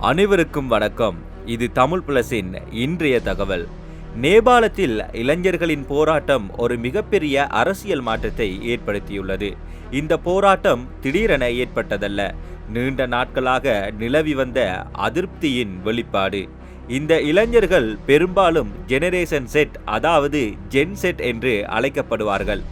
அனைவருக்கும் வணக்கம். இது தமிழ் பிளஸின் இன்றைய தகவல். நேபாளத்தில் இளைஞர்களின் போராட்டம் ஒரு மிகப்பெரிய அரசியல் மாற்றத்தை ஏற்படுத்தியுள்ளது. இந்த போராட்டம் திடீரென ஏற்பட்டதல்ல. நீண்ட நாட்களாக நிலவி வந்த அதிருப்தியின் வெளிப்பாடு. இந்த இளைஞர்கள் பெரும்பாலும் ஜெனரேஷன் செட் அதாவது ஜென் செட் என்று அழைக்கப்படுவார்கள்.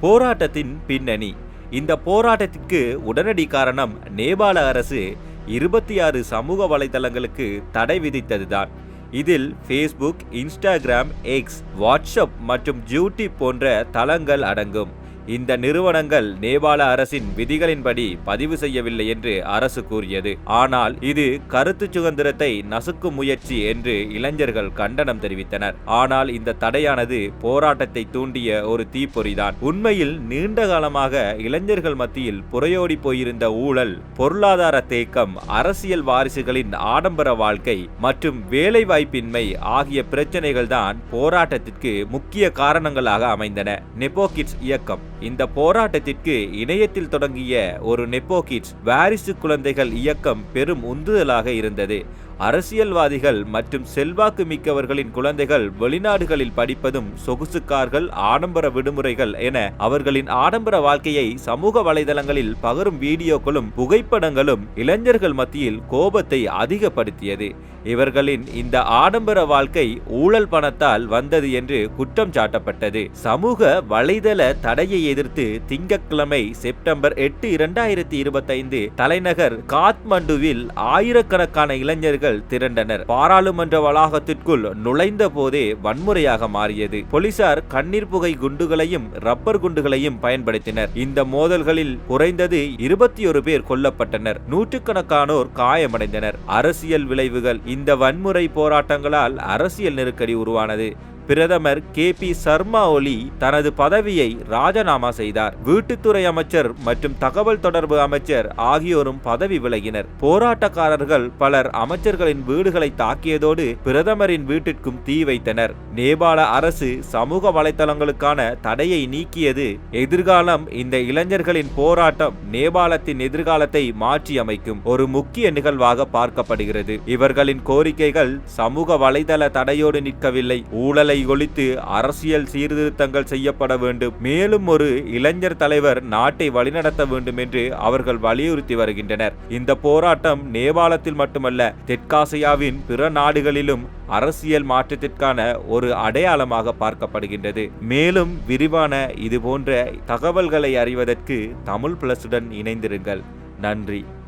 போராட்டத்தின் பின்னணி. இந்த போராட்டத்திற்கு உடனடி காரணம் நேபாள அரசு இருபத்தி ஆறு சமூக வலைதளங்களுக்கு தடை விதித்ததுதான். இதில் ஃபேஸ்புக் இன்ஸ்டாகிராம் எக்ஸ் வாட்ஸ்அப் மற்றும் ஜூட்டி போன்ற தளங்கள் அடங்கும். இந்த நிறுவனங்கள் நேபாள அரசின் விதிகளின்படி பதிவு செய்யவில்லை என்று அரசு கூறியது. ஆனால் இது கருத்து சுதந்திரத்தை நசுக்கும் முயற்சி என்று இளைஞர்கள் கண்டனம் தெரிவித்தனர். ஆனால் இந்த தடையானது போராட்டத்தை தூண்டிய ஒரு தீப்பொறிதான். உண்மையில் நீண்ட காலமாக இளைஞர்கள் மத்தியில் புறையோடி போயிருந்த ஊழல் பொருளாதார தேக்கம் அரசியல் வாரிசுகளின் ஆடம்பர வாழ்க்கை மற்றும் வேலைவாய்ப்பின்மை ஆகிய பிரச்சனைகள்தான் போராட்டத்திற்கு முக்கிய காரணங்களாக அமைந்தன. நெப்போகிட்ஸ் இயக்கம். இந்த போராட்டத்திற்கு இணையத்தில் தொடங்கிய ஒரு நெப்போகிட்ஸ் வாரிசு குழந்தைகள் இயக்கம் பெரும் உந்துதலாக இருந்தது. அரசியல்வாதிகள் மற்றும் செல்வாக்கு மிக்கவர்களின் குழந்தைகள் வெளிநாடுகளில் படிப்பதும் சொகுசுக்கார்கள் ஆடம்பர விடுமுறைகள் என அவர்களின் ஆடம்பர வாழ்க்கையை சமூக வலைதளங்களில் பகரும் வீடியோக்களும் புகைப்படங்களும் இளைஞர்கள் மத்தியில் கோபத்தை அதிகப்படுத்தியது. இவர்களின் இந்த ஆடம்பர வாழ்க்கை ஊழல் பணத்தால் வந்தது என்று குற்றம் சாட்டப்பட்டது. சமூக வலைதள தடையை எதிர்த்து திங்கட்கிழமை செப்டம்பர் எட்டு இரண்டாயிரத்தி இருபத்தைந்து தலைநகர் காத்மண்டுவில் ஆயிரக்கணக்கான இளைஞர்கள் திரண்டனர். பாராளுமன்ற வளாகத்திற்குள் நுழைந்த போதே வன்முறையாக மாறியது. போலீசார் கண்ணீர் புகை குண்டுகளையும் ரப்பர் குண்டுகளையும் பயன்படுத்தினர். இந்த மோதல்களில் குறைந்தது இருபத்தி ஒரு பேர் கொல்லப்பட்டனர். நூற்றுக்கணக்கானோர் காயமடைந்தனர். அரசியல் விளைவுகள் இந்த வன்முறை போராட்டங்களால் அரசியல் நெருக்கடி உருவானது. பிரதமர் கே பி சர்மா ஒலி தனது பதவியை ராஜினாமா செய்தார். வீட்டுத்துறை அமைச்சர் மற்றும் தகவல் தொடர்பு அமைச்சர் ஆகியோரும் பதவி விலகினர். போராட்டக்காரர்கள் பலர் அமைச்சர்களின் வீடுகளை தாக்கியதோடு பிரதமரின் வீட்டிற்கும் தீ வைத்தனர். நேபாள அரசு சமூக வலைதளங்களுக்கான தடையை நீக்கியது எதிர்காலம். இந்த இளைஞர்களின் போராட்டம் நேபாளத்தின் எதிர்காலத்தை மாற்றியமைக்கும். ஒரு முக்கிய நிகழ்வாக பார்க்கப்படுகிறது. இவர்களின் கோரிக்கைகள் சமூக வலைதள தடையோடு நிற்கவில்லை. ஊழலை ஒழித்து அரசியல் சீர்திருத்தங்கள் செய்யப்பட வேண்டும். மேலும் ஒரு இளைஞர் தலைவர் நாட்டை வழிநடத்த வேண்டும் என்று அவர்கள் வலியுறுத்தி வருகின்றனர். இந்த போராட்டம் நேபாளத்தில் மட்டுமல்ல தெற்காசியாவின் பிற நாடுகளிலும் அரசியல் மாற்றத்திற்கான ஒரு அடையாளமாக பார்க்கப்படுகின்றது. மேலும் விரிவான இது போன்ற தகவல்களை அறிவதற்கு தமிழ் பிளஸுடன் இணைந்திருங்கள். நன்றி.